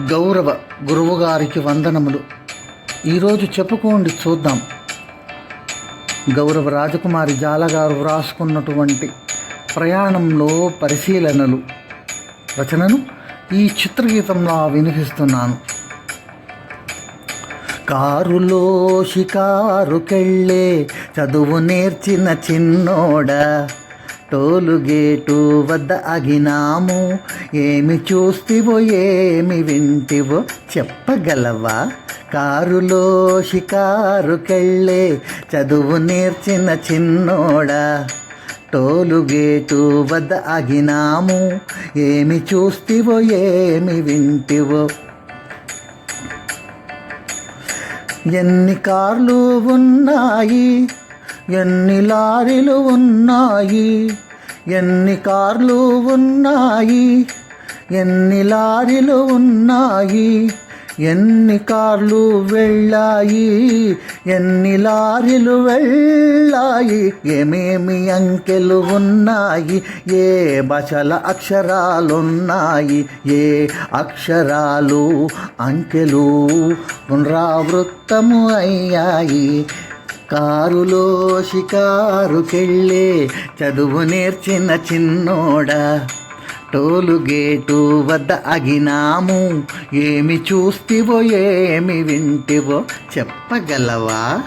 గౌరవ గురువుగారికి వందనములు. ఈరోజు చెప్పుకోండి చూద్దాం. గౌరవ రాజకుమారి జాలగారు వ్రాసుకున్నటువంటి ప్రయాణంలో పరిశీలనలు. రచనను ఈ చిత్రగీతంలో వినిపిస్తున్నాను. కారులో షికారుకెళ్ళే చదువు నేర్చిన చిన్నోడా టోలుగేటు వద్ద అగినాము. ఏమి చూస్తివో ఏమి వింటివో చెప్పగలవా? కారులో షికారుకెళ్ళే చదువు నేర్చిన చిన్నోడా. టోలుగేటు వద్ద అగినాము. ఏమి చూస్తివో ఏమి వింటివో. ఎన్ని కార్లు ఉన్నాయి? ఎన్ని లారీలు ఉన్నాయి? ఎన్ని కార్లు ఉన్నాయి? ఎన్ని లారీలు ఉన్నాయి? ఎన్ని కార్లు వెళ్ళాయి? ఎన్ని లారీలు వెళ్ళాయి? ఏమేమి అంకెలు ఉన్నాయి? ఏ బచల అక్షరాలున్నాయి? ఏ అక్షరాలు అంకెలు పునరావృత్తము అయ్యాయి? కారులో షికారుకెళ్ళే చదువు నేర్చిన చిన్నోడా. టోలుగేటు వద్ద అగినాము. ఏమి చూస్తివో ఏమి వింటివో చెప్పగలవా?